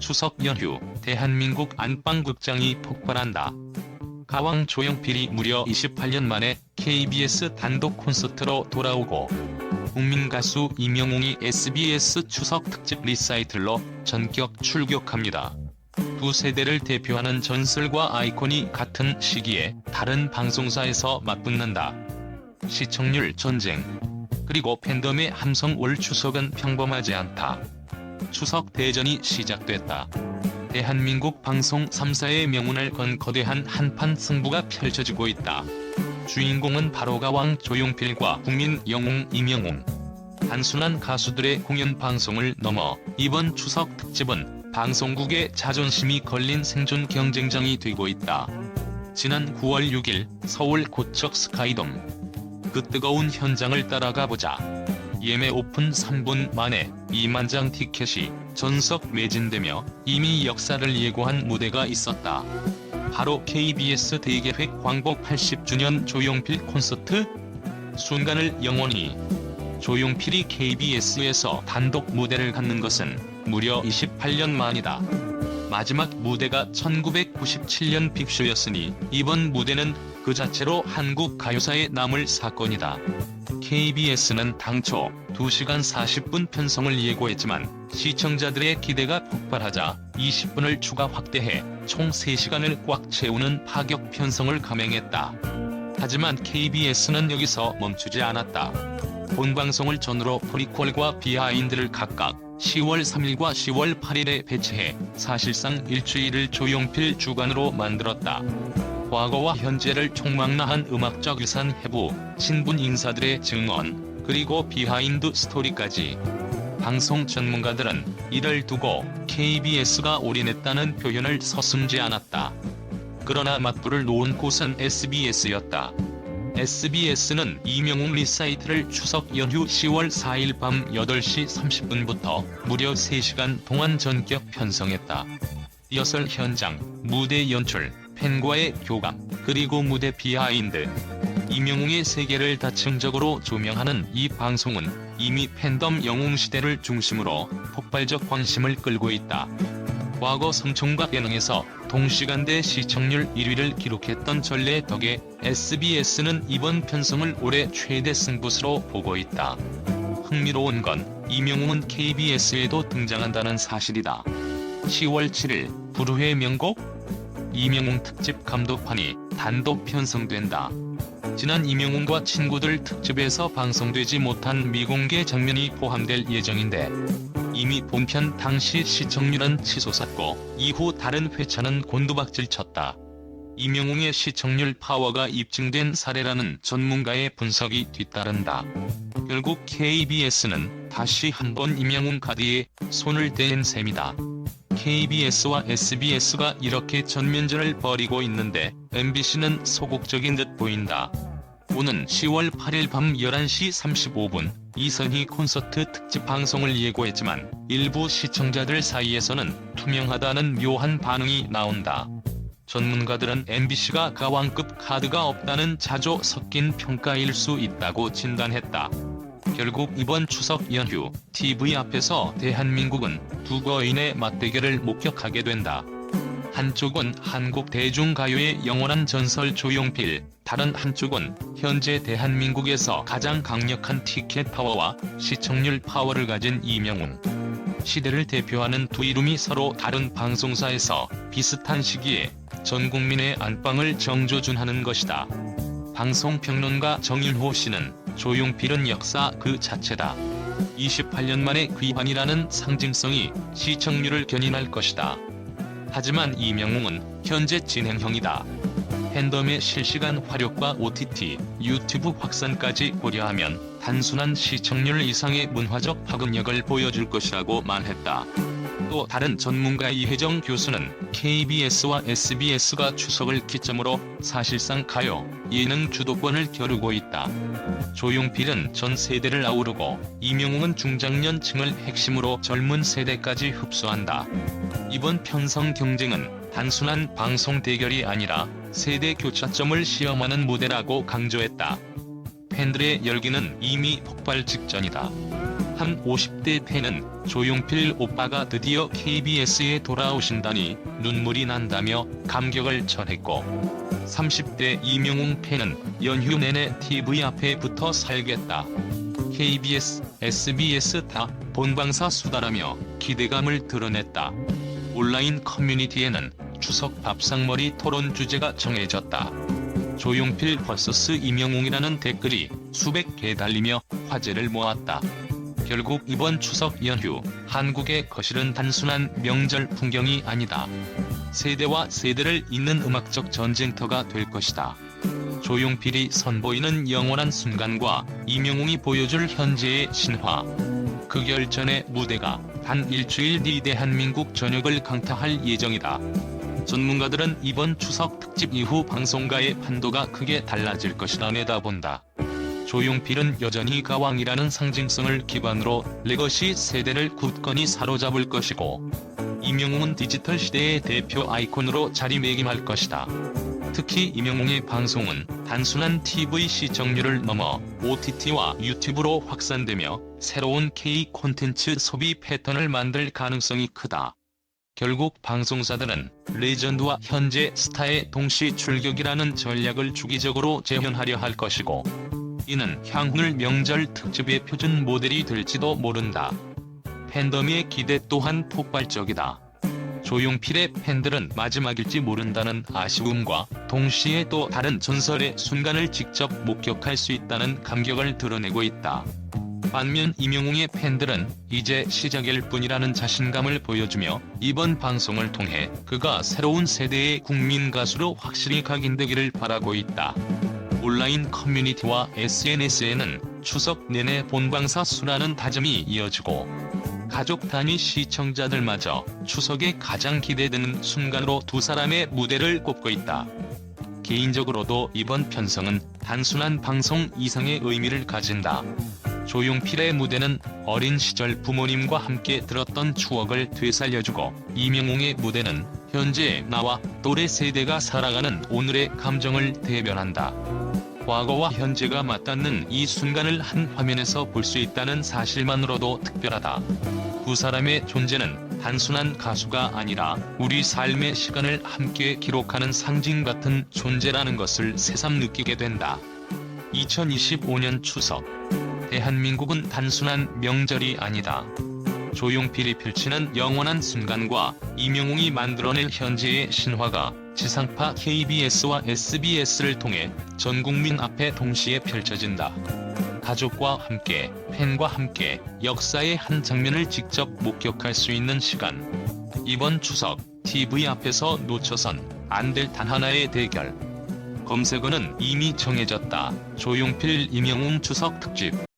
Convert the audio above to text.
추석 연휴 대한민국 안방극장이 폭발한다. 가왕 조용필이 무려 28년 만에 KBS 단독 콘서트로 돌아오고 국민 가수 임영웅이 SBS 추석 특집 리사이틀로 전격 출격합니다. 두 세대를 대표하는 전설과 아이콘이 같은 시기에 다른 방송사에서 맞붙는다. 시청률 전쟁 그리고 팬덤의 함성 올 추석은 평범하지 않다. 추석 대전이 시작됐다. 대한민국 방송 3사의 명운을 건 거대한 한판 승부가 펼쳐지고 있다. 주인공은 바로 가왕 조용필과 국민 영웅 임영웅. 단순한 가수들의 공연 방송을 넘어 이번 추석 특집은 방송국의 자존심이 걸린 생존 경쟁장이 되고 있다. 지난 9월 6일 서울 고척 스카이돔. 그 뜨거운 현장을 따라가 보자. 예매 오픈 3분 만에 2만 장 티켓이 전석 매진되며 이미 역사를 예고한 무대가 있었다. 바로 KBS 대계획 광복 80주년 조용필 콘서트? 순간을 영원히 조용필이 KBS에서 단독 무대를 갖는 것은 무려 28년 만이다. 마지막 무대가 1997년 빅쇼였으니 이번 무대는 그 자체로 한국 가요사에 남을 사건이다. KBS는 당초 2시간 40분 편성을 예고했지만 시청자들의 기대가 폭발하자 20분을 추가 확대해 총 3시간을 꽉 채우는 파격 편성을 감행했다. 하지만 KBS는 여기서 멈추지 않았다. 본 방송을 전후로 프리퀄과 비하인드를 각각 10월 3일과 10월 8일에 배치해 사실상 일주일을 조용필 주간으로 만들었다. 과거와 현재를 총망라한 음악적 유산 해부, 친분 인사들의 증언, 그리고 비하인드 스토리까지. 방송 전문가들은 이를 두고 KBS가 올인했다는 표현을 서슴지 않았다. 그러나 맞불을 놓은 곳은 SBS였다. SBS는 이명웅 리사이트를 추석 연휴 10월 4일 밤 8시 30분부터 무려 3시간 동안 전격 편성했다. 리허설 현장, 무대 연출, 팬과의 교감, 그리고 무대 비하인드. 이명웅의 세계를 다층적으로 조명하는 이 방송은 이미 팬덤 영웅 시대를 중심으로 폭발적 관심을 끌고 있다. 과거 성총과 예능에서 동시간대 시청률 1위를 기록했던 전례 덕에 SBS는 이번 편성을 올해 최대 승부수로 보고 있다. 흥미로운 건 이명웅은 KBS에도 등장한다는 사실이다. 10월 7일 불후의 명곡 이명웅 특집 감독판이 단독 편성된다. 지난 이명웅과 친구들 특집에서 방송되지 못한 미공개 장면이 포함될 예정인데 이미 본편 당시 시청률은 치솟았고 이후 다른 회차는 곤두박질 쳤다. 이명웅의 시청률 파워가 입증된 사례라는 전문가의 분석이 뒤따른다. 결국 KBS는 다시 한번 이명웅 카드에 손을 댄 셈이다. KBS와 SBS가 이렇게 전면전을 벌이고 있는데 MBC는 소극적인 듯 보인다. 오는 10월 8일 밤 11시 35분 이선희 콘서트 특집 방송을 예고했지만 일부 시청자들 사이에서는 투명하다는 묘한 반응이 나온다. 전문가들은 MBC가 가왕급 카드가 없다는 자조 섞인 평가일 수 있다고 진단했다. 결국 이번 추석 연휴 TV 앞에서 대한민국은 두 거인의 맞대결을 목격하게 된다. 한쪽은 한국 대중가요의 영원한 전설 조용필, 다른 한쪽은 현재 대한민국에서 가장 강력한 티켓 파워와 시청률 파워를 가진 이명웅. 시대를 대표하는 두 이름이 서로 다른 방송사에서 비슷한 시기에 전 국민의 안방을 정조준하는 것이다. 방송평론가 정윤호 씨는 조용필은 역사 그 자체다. 28년 만에 귀환이라는 상징성이 시청률을 견인할 것이다. 하지만 이명웅은 현재 진행형이다. 팬덤의 실시간 화력과 OTT, 유튜브 확산까지 고려하면 단순한 시청률 이상의 문화적 파급력을 보여줄 것이라고 말했다. 또 다른 전문가 이혜정 교수는 KBS와 SBS가 추석을 기점으로 사실상 가요, 예능 주도권을 겨루고 있다. 조용필은 전 세대를 아우르고 이명웅은 중장년층을 핵심으로 젊은 세대까지 흡수한다. 이번 편성 경쟁은 단순한 방송 대결이 아니라 세대 교차점을 시험하는 무대라고 강조했다. 팬들의 열기는 이미 폭발 직전이다. 한 50대 팬은 조용필 오빠가 드디어 KBS에 돌아오신다니 눈물이 난다며 감격을 전했고 30대 이명웅 팬은 연휴 내내 TV 앞에 붙어 살겠다. KBS, SBS 다 본방사 수다라며 기대감을 드러냈다. 온라인 커뮤니티에는 추석 밥상머리 토론 주제가 정해졌다. 조용필 vs 이명웅이라는 댓글이 수백 개 달리며 화제를 모았다. 결국 이번 추석 연휴 한국의 거실은 단순한 명절 풍경이 아니다. 세대와 세대를 잇는 음악적 전쟁터가 될 것이다. 조용필이 선보이는 영원한 순간과 이명웅이 보여줄 현재의 신화. 그 결전의 무대가 단 일주일 뒤 대한민국 전역을 강타할 예정이다. 전문가들은 이번 추석 특집 이후 방송가의 판도가 크게 달라질 것이라 내다본다. 조용필은 여전히 가왕이라는 상징성을 기반으로 레거시 세대를 굳건히 사로잡을 것이고 이명웅은 디지털 시대의 대표 아이콘으로 자리매김할 것이다. 특히 이명웅의 방송은 단순한 TV 시청률을 넘어 OTT와 유튜브로 확산되며 새로운 K 콘텐츠 소비 패턴을 만들 가능성이 크다. 결국 방송사들은 레전드와 현재 스타의 동시 출격이라는 전략을 주기적으로 재현하려 할 것이고 이는 향후를 명절 특집의 표준 모델이 될지도 모른다. 팬덤의 기대 또한 폭발적이다. 조용필의 팬들은 마지막일지 모른다는 아쉬움과 동시에 또 다른 전설의 순간을 직접 목격할 수 있다는 감격을 드러내고 있다. 반면 이명웅의 팬들은 이제 시작일 뿐이라는 자신감을 보여주며 이번 방송을 통해 그가 새로운 세대의 국민 가수로 확실히 각인되기를 바라고 있다. 온라인 커뮤니티와 SNS에는 추석 내내 본방사 수라는 다짐이 이어지고 가족 단위 시청자들마저 추석에 가장 기대되는 순간으로 두 사람의 무대를 꼽고 있다. 개인적으로도 이번 편성은 단순한 방송 이상의 의미를 가진다. 조용필의 무대는 어린 시절 부모님과 함께 들었던 추억을 되살려주고 이명웅의 무대는 현재 나와 또래 세대가 살아가는 오늘의 감정을 대변한다. 과거와 현재가 맞닿는 이 순간을 한 화면에서 볼 수 있다는 사실만으로도 특별하다. 두 사람의 존재는 단순한 가수가 아니라 우리 삶의 시간을 함께 기록하는 상징 같은 존재라는 것을 새삼 느끼게 된다. 2025년 추석 대한민국은 단순한 명절이 아니다. 조용필이 펼치는 영원한 순간과 이명웅이 만들어낼 현재의 신화가 지상파 KBS와 SBS를 통해 전 국민 앞에 동시에 펼쳐진다. 가족과 함께, 팬과 함께 역사의 한 장면을 직접 목격할 수 있는 시간. 이번 추석 TV 앞에서 놓쳐선 안 될 단 하나의 대결. 검색어는 이미 정해졌다. 조용필 이명웅 추석 특집.